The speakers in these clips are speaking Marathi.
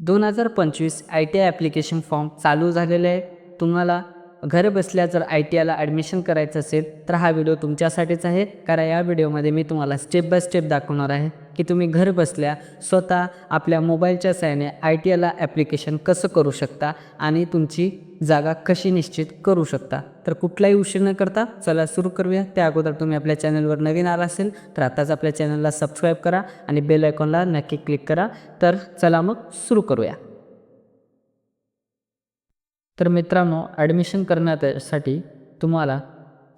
दोन हजार पंचवीस I T I application form चालू झालेले आहे. तुम्हाला घर बसल्या जर आय टी आयला ॲडमिशन करायचं असेल तर हा व्हिडिओ तुमच्यासाठीच आहे. कारण या व्हिडिओमध्ये मी तुम्हाला स्टेप बाय स्टेप दाखवणार आहे. की तुम्ही घर बसल्या स्वतः आपल्या मोबाईलच्या सहाय्याने आय टी आयला ॲप्लिकेशन कसं करू शकता आणि तुमची जागा कशी निश्चित करू शकता? तर कुठलाही उशीर न करता चला सुरू करूया. त्या अगोदर तुम्ही आपल्या चॅनलवर नवीन आला असेल तर आताच आपल्या चॅनलला सबस्क्राईब करा आणि बेल आयकॉनला नक्की क्लिक करा. तर चला मग सुरू करूया. तर मित्रांनो ॲडमिशन करण्यासाठी तुम्हाला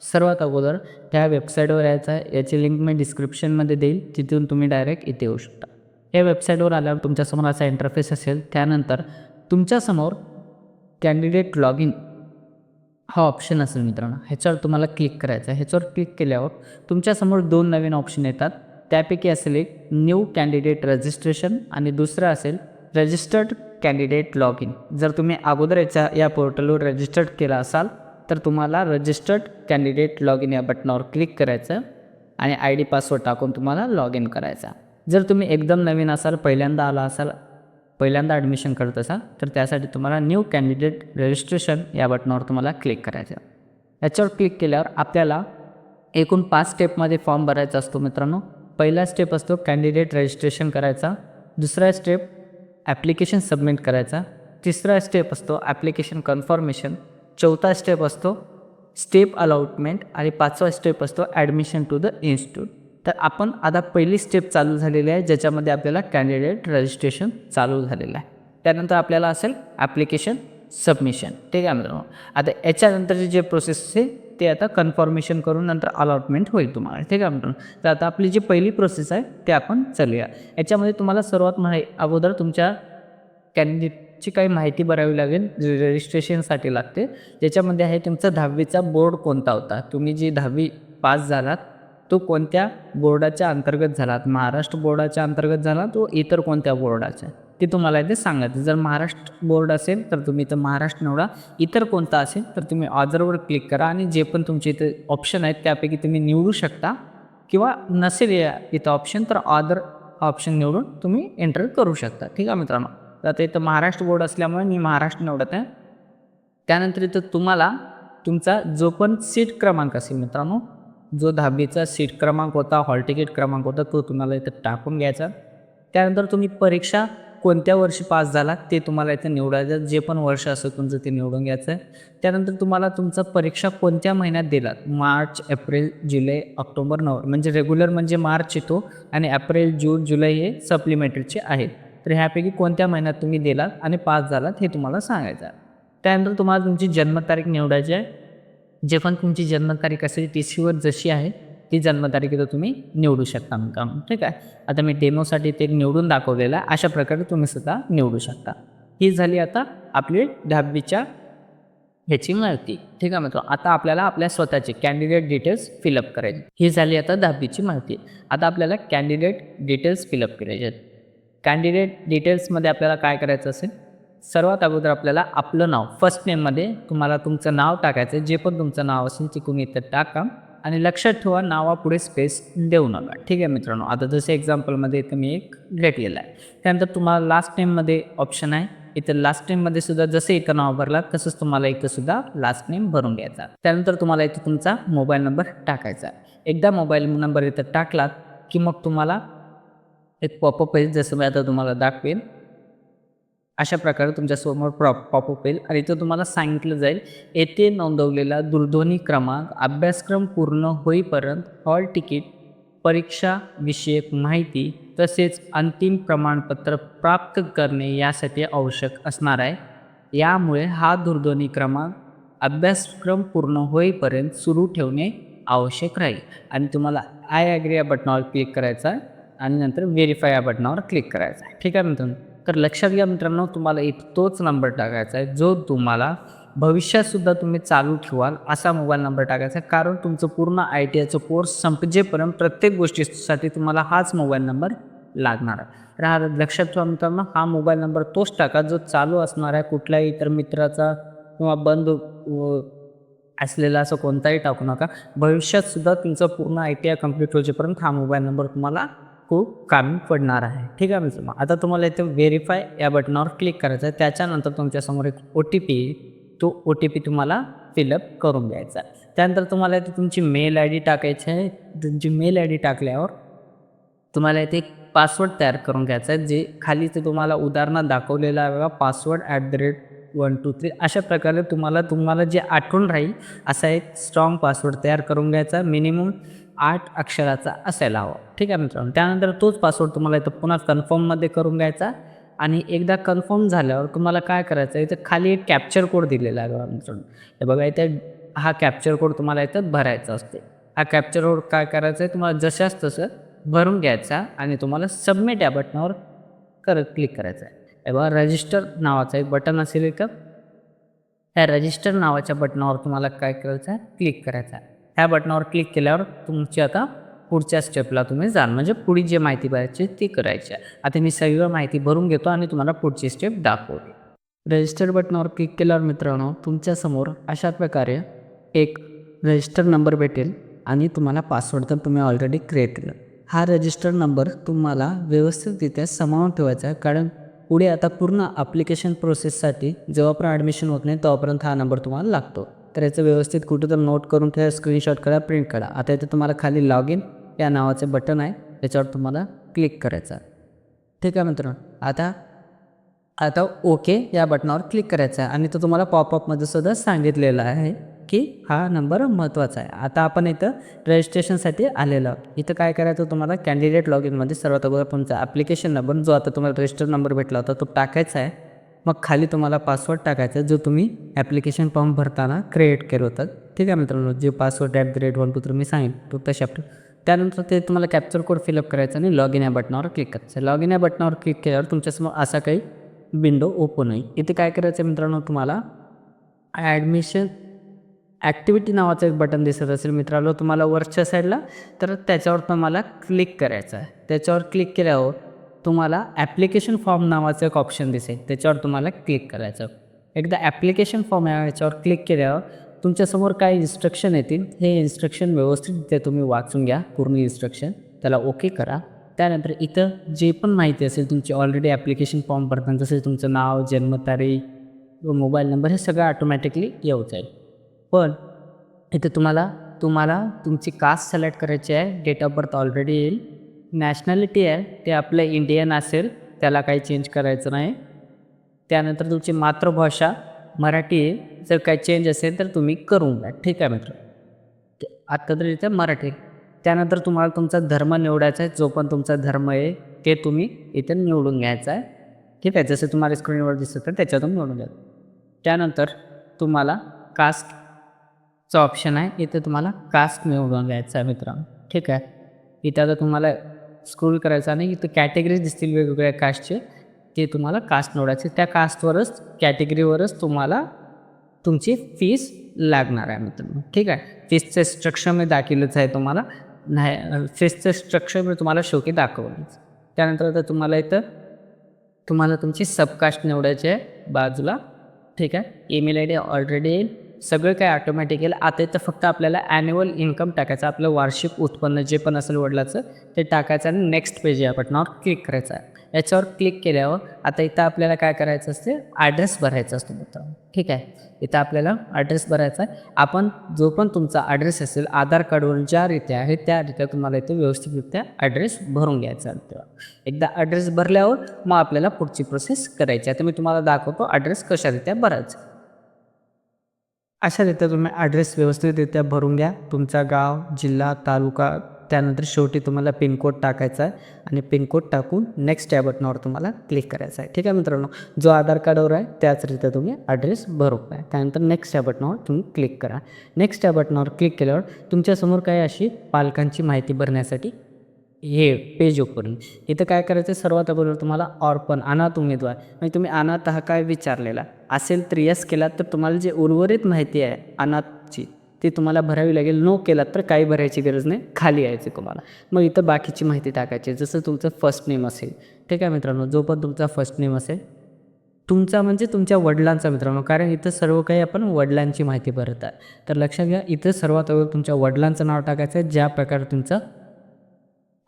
सर्वात अगोदर त्या वेबसाईटवर यायचं आहे. याची लिंक मी डिस्क्रिप्शनमध्ये देईल. तिथून तुम्ही डायरेक्ट इथे येऊ शकता. या वेबसाईटवर आल्यावर तुमच्यासमोर असा इंटरफेस असेल. त्यानंतर तुमच्यासमोर कॅन्डिडेट लॉग इन हा ऑप्शन असेल मित्रांनो. ह्याच्यावर तुम्हाला क्लिक करायचं आहे. ह्याच्यावर क्लिक केल्यावर तुमच्यासमोर दोन नवीन ऑप्शन येतात. त्यापैकी असेल एक न्यू कॅन्डिडेट रजिस्ट्रेशन आणि दुसरं असेल रजिस्टर्ड कॅन्डिडेट लॉग इन जर तुम्ही अगोदर याच्या या पोर्टलवर रजिस्टर्ड केला असाल तर तुम्हाला रजिस्टर्ड कॅन्डिडेट लॉग इन या बटनावर क्लिक करायचं आणि आय डी पासवर्ड टाकून तुम्हाला लॉग इन करायचा. जर तुम्ही एकदम नवीन असाल पहिल्यांदा आला असाल पहिल्यांदा ॲडमिशन करत असाल तर त्यासाठी तुम्हाला न्यू कॅन्डिडेट रजिस्ट्रेशन या बटनावर तुम्हाला क्लिक करायचं. याच्यावर क्लिक केल्यावर आपल्याला एकूण पाच स्टेपमध्ये फॉर्म भरायचा असतो मित्रांनो. पहिला स्टेप असतो कॅन्डिडेट रजिस्ट्रेशन करायचा. दुसरा स्टेप ॲप्लिकेशन सबमिट करायचा. तिसरा स्टेप असतो ॲप्लिकेशन कन्फर्मेशन चौथा स्टेप असतो स्टेप अलॉटमेंट आणि पाचवा स्टेप असतो ॲडमिशन टू द इन्स्टिट्यूट तर आपण आता पहिली स्टेप चालू झालेली आहे ज्याच्यामध्ये आपल्याला कॅन्डिडेट रजिस्ट्रेशन चालू झालेलं आहे. त्यानंतर आपल्याला असेल ॲप्लिकेशन सबमिशन ठीक आहे मित्रांनो? आता याच्यानंतरचे जे प्रोसेस असेल ते आता कन्फर्मेशन करून नंतर अलॉटमेंट होईल तुम्हाला. ठीक आहे मित्रांनो? तर आता आपली जी पहिली प्रोसेस आहे ते आपण चालूया. याच्यामध्ये तुम्हाला सर्वात म्हणाय अगोदर तुमच्या ची काही माहिती भरावी लागेल रजिस्ट्रेशनसाठी लागते. ज्याच्यामध्ये आहे तुमचा दहावीचा बोर्ड कोणता होता? तुम्ही जी दहावी पास झालात तो कोणत्या बोर्डाच्या अंतर्गत झालात? महाराष्ट्र बोर्डाच्या अंतर्गत झाला तो इतर कोणत्या बोर्डाच्या? ते तुम्हाला इथे सांगायचं. जर महाराष्ट्र बोर्ड असेल तर तुम्ही इथं महाराष्ट्र निवडा. इतर कोणता असेल तर तुम्ही ऑदरवर क्लिक करा आणि जे पण तुमचे इथे ऑप्शन आहेत त्यापैकी तुम्ही निवडू शकता. किंवा नसेल या इथं ऑप्शन तर ऑदर ऑप्शन निवडून तुम्ही एंटर करू शकता. ठीक आहे मित्रांनो? तर आता इथं महाराष्ट्र बोर्ड असल्यामुळे मी महाराष्ट्र निवडत. आहे त्यानंतर इथं तुम्हाला तुमचा जो पण सीट क्रमांक असेल मित्रांनो जो दहावीचा सीट क्रमांक होता हॉल तिकीट क्रमांक होता तो तुम्हाला इथं टाकून घ्यायचा. त्यानंतर तुम्ही परीक्षा कोणत्या वर्षी पास झाला ते तुम्हाला इथं निवडायचं जे पण वर्ष असेल तुमचं ते निवडून घ्यायचं. आहे त्यानंतर तुम्हाला तुमचा परीक्षा कोणत्या महिन्यात दिलात मार्च एप्रिल जुलै ऑक्टोबर नोव्हेंबर म्हणजे रेग्युलर म्हणजे मार्च येतो आणि एप्रिल जून जुलै हे सप्लिमेंटरीचे आहेत. तर ह्यापैकी कोणत्या महिन्यात तुम्ही दिलात आणि पास झालात हे तुम्हाला सांगायचं आहे. त्यानंतर तुम्हाला तुमची जन्मतारीख निवडायची आहे. जे पण तुमची जन्मतारीख असेल टी सीवर जशी आहे ती जन्मतारीख इथं तुम्ही निवडू शकता काम ठीक आहे? आता मी डेमोसाठी ते निवडून दाखवलेलं आहे. अशा प्रकारे तुम्ही सुद्धा निवडू शकता. ही झाली आता आपली दहावीच्या ह्याची माहिती. ठीक आहे मित्र आता आपल्याला आपल्या स्वतःचे कॅन्डिडेट डिटेल्स फिलअप करायचे. ही झाली आता दहावीची माहिती. आता आपल्याला कॅन्डिडेट डिटेल्स फिलअप करायचे आहेत. कॅन्डिडेट डिटेल्समध्ये आपल्याला काय करायचं असेल? सर्वात अगोदर आपल्याला आपलं नाव फर्स्ट नेममध्ये तुम्हाला तुमचं नाव टाकायचं जे पण तुमचं नाव असेल तिकून इथं टाका आणि लक्षात ठेवा नावापुढे स्पेस देऊ नका. ठीक आहे मित्रांनो आता जसं एक्झाम्पलमध्ये इथं मी एक लेट आहे त्यानंतर तुम्हाला लास्ट नेममध्ये ऑप्शन आहे. इथं लास्ट नेममध्ये सुद्धा जसं इथं नाव भरला तसंच तुम्हाला इथं सुद्धा लास्ट नेम भरून घ्यायचा. त्यानंतर तुम्हाला इथं तुमचा मोबाईल नंबर टाकायचा एकदा मोबाईल नंबर इथं टाकलात की मग तुम्हाला एक पॉपअप येईल जसं मी आता तुम्हाला दाखवेन अशा प्रकारे तुमच्यासमोर प्रॉप पॉपअप येईल आणि इथं तुम्हाला सांगितलं जाईल येथे नोंदवलेला दूरध्वनी क्रमांक अभ्यासक्रम पूर्ण होईपर्यंत हॉल तिकीट परीक्षा विषयक माहिती तसेच अंतिम प्रमाणपत्र प्राप्त करणे यासाठी आवश्यक असणार आहे. यामुळे हा दूरध्वनी क्रमांक अभ्यासक्रम पूर्ण होईपर्यंत सुरू ठेवणे आवश्यक राहील. आणि तुम्हाला आय ॲग्री या बटनावर क्लिक करायचा आहे. आणि नंतर व्हेरीफाय या बटनावर क्लिक करायचं आहे. ठीक आहे मित्रांनो? तर लक्षात घ्या मित्रांनो तुम्हाला एक तोच नंबर टाकायचा आहे जो तुम्हाला भविष्यातसुद्धा तुम्ही चालू ठेवाल असा मोबाईल नंबर टाकायचा आहे. कारण तुमचं पूर्ण आय टी आयचं कोर्स संपजेपर्यंत प्रत्येक गोष्टीसाठी तुम्हाला हाच मोबाईल नंबर लागणार आहे. तर हा लक्षात ठेवा मित्रांनो हा मोबाईल नंबर तोच टाका जो चालू असणार आहे कुठल्याही इतर मित्राचा किंवा बंद असलेला असं कोणताही टाकू नका. भविष्यातसुद्धा तुमचं पूर्ण आय टी आय कंप्लीट होईपर्यंत हा मोबाईल नंबर तुम्हाला खूप कामी पडणार आहे. ठीक आहे मित्रांनो? आता तुम्हाला इथे व्हेरीफाय या बटनावर क्लिक करायचं आहे. त्याच्यानंतर तुमच्यासमोर एक ओ टी पी तो ओ टी पी तुम्हाला फिलअप करून द्यायचा आहे. त्यानंतर तुम्हाला इथे तुमची मेल आय डी टाकायची आहे. तुमची मेल आय डी टाकल्यावर तुम्हाला इथे एक पासवर्ड तयार करून घ्यायचा आहे जे खाली ते तुम्हाला उदाहरणात दाखवलेला आहे बघा. Password at the rate one two three अशा प्रकारे तुम्हाला तुम्हाला जे आठवण राहील असा एक स्ट्रॉंग पासवर्ड तयार करून घ्यायचा मिनिमम आठ अक्षराचा असायला हवा. ठीक आहे मित्रांनो? त्यानंतर तोच पासवर्ड तुम्हाला इथं पुन्हा कन्फर्ममध्ये करून घ्यायचा आणि एकदा कन्फर्म झाल्यावर तुम्हाला काय करायचं आहे इथं खाली एक कॅप्चर कोड दिलेला आहे मित्रांनो. हे बघा इथे हा कॅप्चर कोड तुम्हाला इथं भरायचा असते. हा कॅप्चर कोड काय करायचं आहे तुम्हाला जशाच तसं भरून घ्यायचा आणि तुम्हाला सबमिट या बटनावर करत क्लिक करायचं आहे हे बघा रजिस्टर नावाचं एक बटन असेल इथं. ह्या रजिस्टर नावाच्या बटनावर तुम्हाला काय करायचं आहे क्लिक करायचं आहे ह्या बटनावर क्लिक केल्यावर तुमची आता पुढच्या स्टेपला तुम्ही जाल. म्हणजे पुढी जी माहिती भरायची ती करायची आहे. आता मी सगळं माहिती भरून घेतो आणि तुम्हाला पुढची स्टेप दाखवते. रजिस्टर बटनावर क्लिक केल्यावर मित्रांनो तुमच्यासमोर अशा प्रकारे एक रजिस्टर नंबर भेटेल आणि तुम्हाला पासवर्ड तर तुम्ही ऑलरेडी क्रिएट केलं. हा रजिस्टर नंबर तुम्हाला व्यवस्थितरित्या समावून ठेवायचा आहे. कारण पुढे आता पूर्ण ॲप्लिकेशन प्रोसेससाठी जेव्हापर्यंत ॲडमिशन होत नाही तेव्हापर्यंत हा नंबर तुम्हाला लागतो. तर याचं व्यवस्थित कुठं तर नोट करून ठेवा स्क्रीनशॉट करा प्रिंट करा. आता इथे तुम्हाला खाली लॉग इन या नावाचे बटन आहे त्याच्यावर तुम्हाला क्लिक करायचं आहे. ठीक आहे मित्रांनो? आता आता ओके या बटनावर क्लिक करायचं आहे. आणि तो तुम्हाला पॉपअपमध्ये सुद्धा सांगितलेलं आहे की हा नंबर महत्त्वाचा आहे. आता आपण इथं रजिस्ट्रेशनसाठी आलेलो आहोत. इथं काय करायचं तुम्हाला कॅन्डिडेट लॉग इनमध्ये सर्वात अगोदर तुमचा ॲप्लिकेशन नंबर जो आता तुम्हाला रजिस्टर नंबर भेटला होता तो टाकायचा आहे. मग खाली तुम्हाला पासवर्ड टाकायचा आहे जो तुम्ही ॲप्लिकेशन फॉर्म भरताना क्रिएट केलं होतं. ठीक आहे मित्रांनो जे password at the rate one two three मी सांगेन तो तशा त्यानंतर ते तुम्हाला कॅप्चर कोड फिलअप करायचा आणि लॉग इन या बटनावर क्लिक करायचं. लॉग इन या बटनावर क्लिक केल्यावर तुमच्यासमोर असा काही विंडो ओपन होईल. इथे काय करायचं आहे मित्रांनो तुम्हाला ॲडमिशन ॲक्टिव्हिटी नावाचं एक बटन दिसत असेल मित्रांनो तुम्हाला वरच्या साईडला तर त्याच्यावर तुम्हाला क्लिक करायचं आहे. त्याच्यावर क्लिक केल्यावर तुम्हाला ॲप्लिकेशन फॉर्म नावाचं एक ऑप्शन दिसेल. त्याच्यावर तुम्हाला क्लिक करायचं. एकदा ॲप्लिकेशन फॉर्म या याच्यावर क्लिक केल्यावर तुमच्यासमोर काही इन्स्ट्रक्शन येतील. हे इन्स्ट्रक्शन व्यवस्थित ते तुम्ही वाचून घ्या. पूर्ण इन्स्ट्रक्शन त्याला ओके करा. त्यानंतर इथं जे पण माहिती असेल तुमची ऑलरेडी ॲप्लिकेशन फॉर्म भरताना जसे तुमचं नाव जन्मतारीख व मोबाईल नंबर हे सगळं ऑटोमॅटिकली येऊ जाईल. पण इथं तुम्हाला तुम्हाला तुमची कास्ट सिलेक्ट करायची आहे. डेट ऑफ बर्थ ऑलरेडी येईल. नॅशनॅलिटी आहे ते आपलं इंडियन असेल त्याला काही चेंज करायचं नाही. त्यानंतर तुमची मातृभाषा मराठी आहे. जर काही चेंज असेल तर तुम्ही करून घ्या. ठीक आहे मित्र? आत्ता तरी इथे मराठी. त्यानंतर तुम्हाला तुमचा धर्म निवडायचा आहे. जो पण तुमचा धर्म आहे ते तुम्ही इथे निवडून घ्यायचा आहे. ठीक आहे? जसं तुम्हाला स्क्रीनवर दिसत तर त्याच्यातून निवडून घ्या. त्यानंतर तुम्हाला कास्टचं ऑप्शन आहे. इथे तुम्हाला कास्ट निवडून घ्यायचा आहे मित्रांनो. ठीक आहे? इथे आता तुम्हाला स्क्रोल करायचं आणि इथं कॅटेगरीज दिसतील वेगवेगळ्या कास्टचे ते तुम्हाला कास्ट निवडायचे त्या कास्टवरच कॅटेगरीवरच तुम्हाला तुमची फीस लागणार आहे मित्रांनो. ठीक आहे? फीसचं स्ट्रक्चर मी दाखवलंच आहे तुम्हाला. नाही फीसचं स्ट्रक्चर मी तुम्हाला शोकी दाखवलंच. त्यानंतर आता तुम्हाला इथं तुम्हाला तुमची सबकास्ट निवडायची आहे बाजूला. ठीक आहे? ईमेल आय डी ऑलरेडी येईल सगळं काय ऑटोमॅटिक येईल आता इथं फक्त आपल्याला ॲन्युअल इन्कम टाकायचं आपलं वार्षिक उत्पन्न जे पण असेल वडिलाचं ते टाकायचं आणि नेक्स्ट पेज या बटनावर क्लिक करायचं आहे. याच्यावर क्लिक केल्यावर आता इथं आपल्याला काय करायचं असते? ॲड्रेस भरायचा असतो मित्र ठीक आहे? इथं आपल्याला ॲड्रेस भरायचा आहे. आपण जो पण तुमचा ॲड्रेस असेल आधार कार्डवरून ज्या रीत्या आहे त्या रीत्या तुम्हाला इथे व्यवस्थितरित्या ॲड्रेस भरून घ्यायचा तेव्हा एकदा ॲड्रेस भरल्यावर मग आपल्याला पुढची प्रोसेस करायची आहे. तर मी तुम्हाला दाखवतो ॲड्रेस कशारित्या भरायचा अशा रीत्या तुम्ही ॲड्रेस व्यवस्थितरित्या भरून घ्या. तुमचा गाव जिल्हा तालुका त्यानंतर शेवटी तुम्हाला पिनकोड टाकायचा आहे आणि पिनकोड टाकून नेक्स्ट या बटनावर तुम्हाला क्लिक करायचं आहे. ठीक आहे मित्रांनो? जो आधार कार्डवर आहे त्याच रीत्या तुम्ही ॲड्रेस भरून आहे त्यानंतर नेक्स्ट या बटनावर तुम्ही क्लिक करा. नेक्स्ट या बटनावर क्लिक केल्यावर तुमच्यासमोर काही अशी पालकांची माहिती भरण्यासाठी हे पेज ओपन इथं काय करायचं सर्वात अगोदर तुम्हाला ऑर्पन अनाथ उमेदवार म्हणजे तुम्ही अनाथ हा काय विचारलेला? असेल तर यस केलात तर तुम्हाला जे उर्वरित माहिती आहे अनाथची ती तुम्हाला भरावी लागेल. नो केलात तर काही भरायची गरज नाही खाली यायची तुम्हाला. मग इथं बाकीची माहिती टाकायची. जसं तुमचं फर्स्ट नेम असेल. ठीक आहे मित्रांनो जो पण तुमचा फर्स्ट नेम असेल तुमचा म्हणजे तुमच्या वडिलांचा मित्रांनो कारण इथं सर्व काही आपण वडिलांची माहिती भरत आहे. तर लक्षात घ्या इथं सर्वात अगोदर तुमच्या वडिलांचं नाव टाकायचं आहे ज्या प्रकारे तुमचं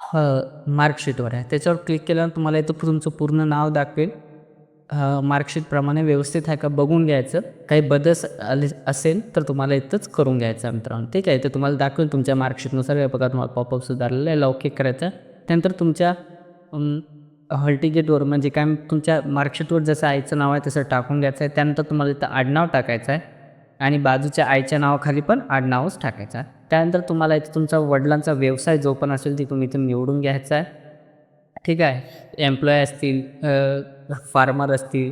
ह मार्कशीटवर आहे. त्याच्यावर क्लिक केल्यावर तुम्हाला इथं तुमचं पूर्ण नाव दाखवेल. मार्कशीटप्रमाणे व्यवस्थित आहे का बघून घ्यायचं. काही बदल आले असेल तर तुम्हाला इथंच करून घ्यायचं आहे मित्रांनो. ठीक आहे तर तुम्हाला दाखवेल तुमच्या मार्कशीटनुसार हे बघा तुम्हाला पॉपअप सुधारलेलं आहे लौकिक करायचं त्यानंतर तुमच्या हॉल तिकीटवर म्हणजे काय तुमच्या मार्कशीटवर जसं आईचं नाव आहे तसं टाकून घ्यायचं आहे. त्यानंतर तुम्हाला इथं आडनाव टाकायचं आहे. आणि बाजूच्या आईच्या नावाखाली पण आडनावच टाकायचं आहे. त्यानंतर तुम्हाला इथं तुमचा वडिलांचा व्यवसाय जो पण असेल ती तुम्ही इथून निवडून घ्यायचा आहे. ठीक आहे. एम्प्लॉय असतील फार्मर असतील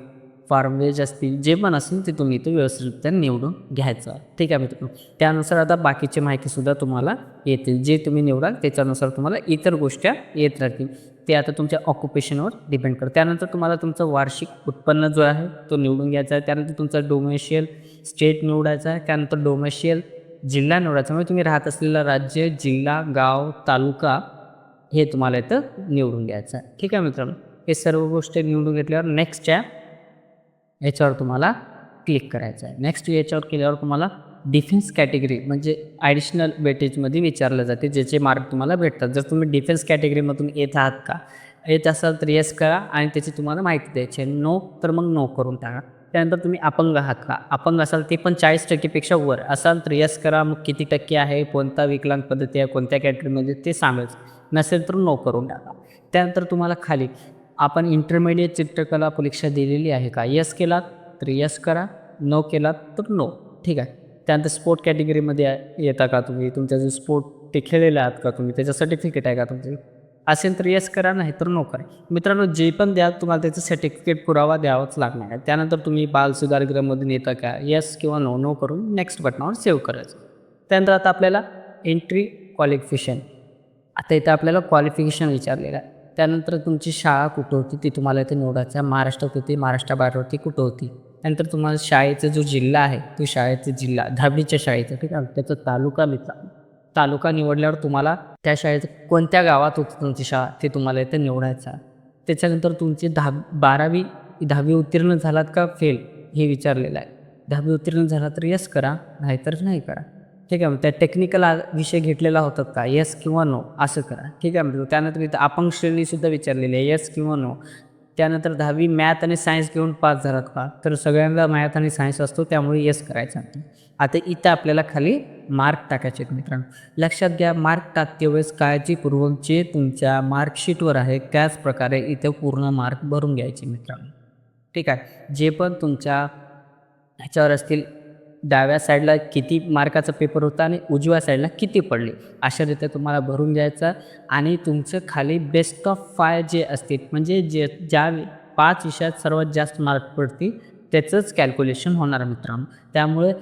फार्मवेज असतील जे पण असतील ते तुम्ही इथं व्यवस्थितरित्या निवडून घ्यायचं. ठीक आहे मित्रांनो. त्यानुसार आता बाकीची माहितीसुद्धा तुम्हाला येतील. जे तुम्ही निवडाल त्याच्यानुसार तुम्हाला इतर गोष्टी येत राहतील. ते आता तुमच्या ऑक्युपेशनवर डिपेंड करतं. त्यानंतर तुम्हाला तुमचं वार्षिक उत्पन्न जो आहे तो निवडून घ्यायचा आहे. त्यानंतर तुमचा डोमेशियल स्टेट निवडायचा आहे. त्यानंतर डोमेशियल जिल्हा निवडायचा म्हणजे तुम्ही राहत असलेला राज्य जिल्हा गाव तालुका हे तुम्हाला इथं निवडून घ्यायचं आहे. ठीक आहे मित्रांनो? हे सर्व गोष्टी निवडून घेतल्यावर नेक्स्टच्या याच्यावर तुम्हाला क्लिक करायचं आहे. नेक्स्ट याच्यावर केल्यावर तुम्हाला डिफेन्स कॅटेगरी म्हणजे ॲडिशनल वेटेजमध्ये विचारलं जाते ज्याचे मार्क तुम्हाला भेटतात. जर तुम्ही डिफेन्स कॅटेगरीमधून येत आहात का? येत असाल तर येस करा आणि त्याची तुम्हाला माहिती द्यायची आहे. नो तर मग नो करून टाका. त्यानंतर तुम्ही अपंग आहात का अपंग असाल ते पण चाळीस टक्केपेक्षा वर. असाल तर यस करा मग किती टक्के आहे कोणता विकलांग पद्धती आहे कोणत्या कॅटेगरीमध्ये ते सांगायचं. नसेल तर नो करून टाका. त्यानंतर तुम्हाला खाली आपण इंटरमिडिएट चित्रकला परीक्षा दिलेली आहे का? यस केलात तर यस करा नो केलात तर नो ठीक आहे? त्यानंतर स्पोर्ट कॅटेगरीमध्ये येता का तुम्ही? तुमच्या जे स्पोर्ट ते खेळलेले आहात का तुम्ही? त्याचं सर्टिफिकेट आहे का तुमचे? असेल तर येस करा नाही तर नो करा. मित्रांनो जे पण द्या तुम्हाला त्याचं सर्टिफिकेट पुरावा द्यावाच लागणार आहे. त्यानंतर तुम्ही बाल सुधारगृहमधून येता का? येस किंवा नो नो करून नेक्स्ट बटनावर सेव्ह करायचं. त्यानंतर आता आपल्याला एंट्री क्वालिफिकेशन आता इथं आपल्याला क्वालिफिकेशन विचारलेलं आहे. त्यानंतर तुमची शाळा कुठं होती? ती तुम्हाला इथे निवडायचं आहे. महाराष्ट्रात होती महाराष्ट्राबाहेर होती कुठं होती? त्यानंतर तुम्हाला शाळेचा जो जिल्हा आहे तो शाळेचा जिल्हा दहावीच्या शाळेचा ठीक आहे? त्याचा तालुका मित्र तालुका निवडल्यावर तुम्हाला त्या शाळेचं कोणत्या गावात होती तुमची शाळा? ते तुम्हाला इथे निवडायचा त्याच्यानंतर तुमची दहा बारावी दहावी उत्तीर्ण झालात का फेल हे विचारलेलं आहे. दहावी उत्तीर्ण झाला तर यस करा नाहीतर नाही करा. ठीक आहे मग त्या टेक्निकल विषय घेतलेला होतात का? येस किंवा नो असं करा. ठीक आहे म्हणजे त्यानंतर इथं अपंग श्रेणीसुद्धा विचारलेली आहे. येस किंवा नो त्यानंतर दहावी मॅथ आणि सायन्स घेऊन पास झालात का? तर सगळ्यांना मॅथ आणि सायन्स असतो त्यामुळे येस करायचं आता इथं आपल्याला खाली मार्क टाकायचे आहेत मित्रांनो. लक्षात घ्या मार्क टाकते वेळेस काळजीपूर्वक जे तुमच्या मार्कशीटवर आहे त्याच प्रकारे इथं पूर्ण मार्क भरून घ्यायचे मित्रांनो. ठीक आहे? जे पण तुमच्या ह्याच्यावर असतील डाव्या साईडला किती मार्काचा पेपर होता आणि उजव्या साईडला किती पडले? अशा रीत्या तुम्हाला भरून घ्यायचं आणि तुमचं खाली बेस्ट ऑफ फाय जे असतील म्हणजे जे ज्या पाच विषयात सर्वात जास्त मार्क पडतील त्याचंच कॅल्क्युलेशन होणार मित्रांनो. त्यामुळे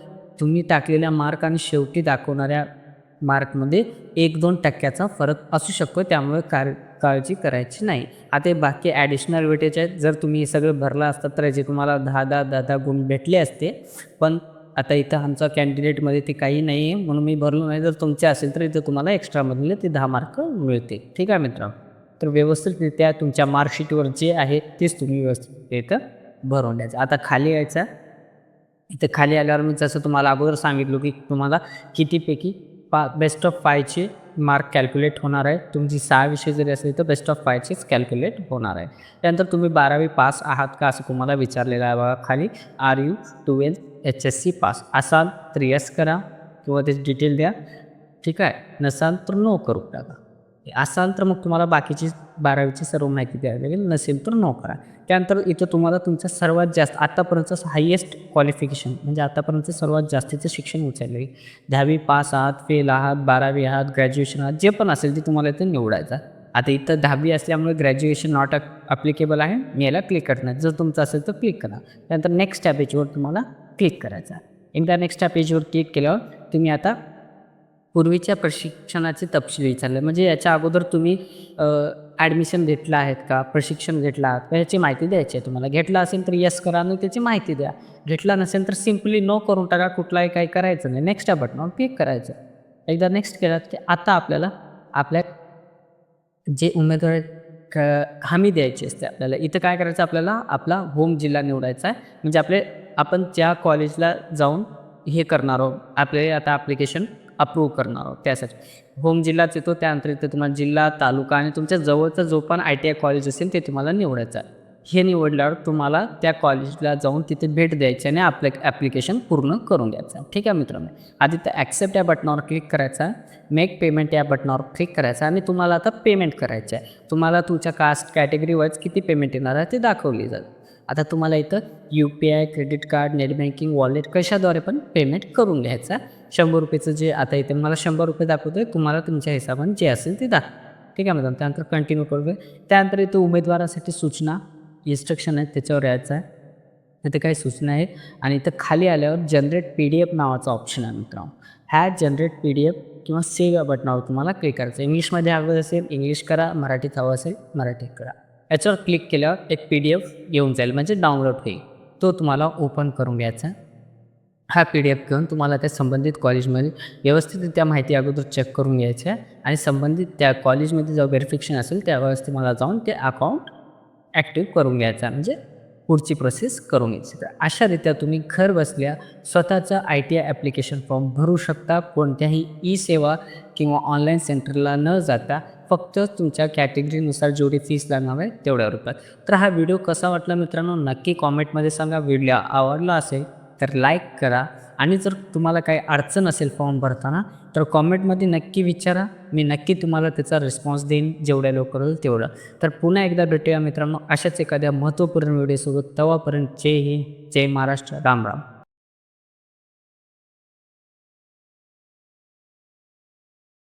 तुम्ही टाकलेल्या मार्क आणि शेवटी दाखवणाऱ्या मार्कमध्ये एक दोन टक्क्याचा फरक असू शकतो त्यामुळे कार काळजी करायची नाही. आता हे बाकी ॲडिशनल वेटेज आहेत. जर तुम्ही हे सगळं भरलं असतं तर याचे तुम्हाला दहा दहा दहा दहा गुण भेटले असते. पण आता इथं आमचा कॅन्डिडेटमध्ये ते काही नाही आहे म्हणून मी भरलो नाही. जर तुमचे असेल तर इथं तुम्हाला एक्स्ट्रामधले ते दहा मार्क मिळते ठीक आहे मित्रांनो? तर व्यवस्थितरित्या तुमच्या मार्कशीटवर जे आहे तेच तुम्ही व्यवस्थित इथं भरून द्यायचं. आता खाली यायचा. इथं खाली आल्यावर मी जसं तुम्हाला अगोदर सांगितलं की तुम्हाला कितीपैकी पा बेस्ट ऑफ फायचे मार्क कॅल्क्युलेट होणार आहे. तुमची सहा विषय जरी असेल तर बेस्ट ऑफ फायचेच कॅल्क्युलेट होणार आहे. त्यानंतर तुम्ही बारावी पास आहात का असं तुम्हाला विचारलेलं आहे बघा खाली. Are you twelfth H S C pass असाल तर यस करा किंवा त्याची डिटेल द्या. ठीक आहे. नसाल तर नो करू टाका. असाल तर मग तुम्हाला बाकीची बारावीची सर्व माहिती द्यावी लागेल. नसेल तर नो करा. त्यानंतर इथं तुम्हाला तुमचं सर्वात जास्त आत्तापर्यंतचं हायेस्ट क्वालिफिकेशन म्हणजे आतापर्यंत सर्वात जास्तीचं शिक्षण उचललं आहे. दहावी पास आहात फेल आहात बारावी आहात ग्रॅज्युएशन आहात जे पण असेल ते तुम्हाला इथं निवडायचं आता इथं दहावी असल्यामुळे ग्रॅज्युएशन नॉट अप्लिकेबल आहे. मी याला क्लिक करणार. जर तुमचं असेल तर क्लिक करा. त्यानंतर नेक्स्ट त्या पेजवर तुम्हाला क्लिक करायचा एकदा नेक्स्ट त्या पेजवर क्लिक केल्यावर तुम्ही आता पूर्वीच्या प्रशिक्षणाचे तपशील विचारले. म्हणजे याच्या अगोदर तुम्ही ॲडमिशन घेतलं आहेत का? प्रशिक्षण घेतलं आहात याची माहिती द्यायची आहे तुम्हाला. घेतलं असेल तर यस करा आणि त्याची माहिती द्या. घेतला नसेल तर सिम्पली नो करून टाका. कुठलाही काही करायचं नाही. नेक्स्ट या बटनावर क्लिक करायचं. एकदा नेक्स्ट केला की आता आपल्याला आपल्या जे उमेदवार क हमी द्यायची असते आपल्याला. इथं काय करायचं आपल्याला? आपला होम जिल्हा निवडायचा आहे. म्हणजे आपले आपण ज्या कॉलेजला जाऊन हे करणार आहोत आपले आता ॲप्लिकेशन अप्रूव्ह करणार आहोत. त्यासाठी. होम जिल्हाच येतो त्यानंतर इथे तुम्हाला जिल्हा तालुका आणि तुमच्या जवळचा जो पण आय टी आय कॉलेज असेल ते तुम्हाला निवडायचं आहे. हे निवडल्यावर तुम्हाला त्या कॉलेजला जाऊन तिथे भेट द्यायची आणि आपलं ॲप्लिकेशन पूर्ण करून द्यायचं ठीक आहे मित्रांनो? आधी तर ॲक्सेप्ट या बटनावर क्लिक करायचा मेक पेमेंट या बटनावर क्लिक करायचं आणि तुम्हाला आता पेमेंट करायचं आहे. तुम्हाला तुमच्या कास्ट कॅटेगरी वाईज किती पेमेंट येणार आहे ते दाखवली जाईल. आता तुम्हाला इथं U P I credit card net banking wallet कशाद्वारे पण पेमेंट करून घ्यायचा आहे. शंभर रुपयेचं जे आता इथे मला शंभर रुपये दाखवतो आहे तुम्हाला तुमच्या हिशोबाने जे असेल ते दाखव. ठीक आहे मॅडम त्यानंतर कंटिन्यू करूया. त्यानंतर इथं उमेदवारासाठी सूचना इन्स्ट्रक्शन आहेत त्याच्यावर यायचं आहे. इथे काही सूचना आहेत. आणि इथं खाली आल्यावर जनरेट पी डी एफ नावाचा ऑप्शन आहे मित्रांनो. ह्या जनरेट पी डी एफ किंवा सेव्ह या बटनावर तुम्हाला क्लिक करायचं इंग्लिशमध्ये हवं असेल इंग्लिश करा मराठीत हवं असेल मराठीत करा. याच्यावर क्लिक केल्यावर एक पी डी एफ येऊन जाईल म्हणजे डाउनलोड होईल. तो तुम्हाला ओपन करून घ्यायचा. हा पी डी एफ घेऊन तुम्हाला त्या संबंधित कॉलेजमध्ये व्यवस्थित त्या माहिती अगोदर चेक करून घ्यायची आहे आणि संबंधित त्या कॉलेजमध्ये जो व्हेरिफिकेशन असेल त्यावेळेस तुम्हाला जाऊन ते अकाउंट ॲक्टिव्ह करून घ्यायचा. म्हणजे पुढची प्रोसेस करून घ्यायची. तर अशा रीत्या तुम्ही घर बसल्या स्वतःचं I T I application form भरू शकता. कोणत्याही ई सेवा किंवा ऑनलाईन सेंटरला न जाता फक्त तुमच्या कॅटेगरीनुसार जेवढी फीस लागणार आहे तेवढ्या रुपयात तर हा व्हिडिओ कसा वाटला मित्रांनो? नक्की कॉमेंटमध्ये सांगा. व्हिडिओ आवडला असेल तर लाईक करा. आणि जर तुम्हाला काही अडचण असेल फॉर्म भरताना तर कॉमेंटमध्ये नक्की विचारा. मी नक्की तुम्हाला त्याचा रिस्पॉन्स देईन जेवढ्या लवकर होईल तेवढं. तर पुन्हा एकदा भेटूया मित्रांनो अशाच एखाद्या महत्त्वपूर्ण व्हिडिओसोबत तेव्हापर्यंत जय हिंद जय महाराष्ट्र. राम राम.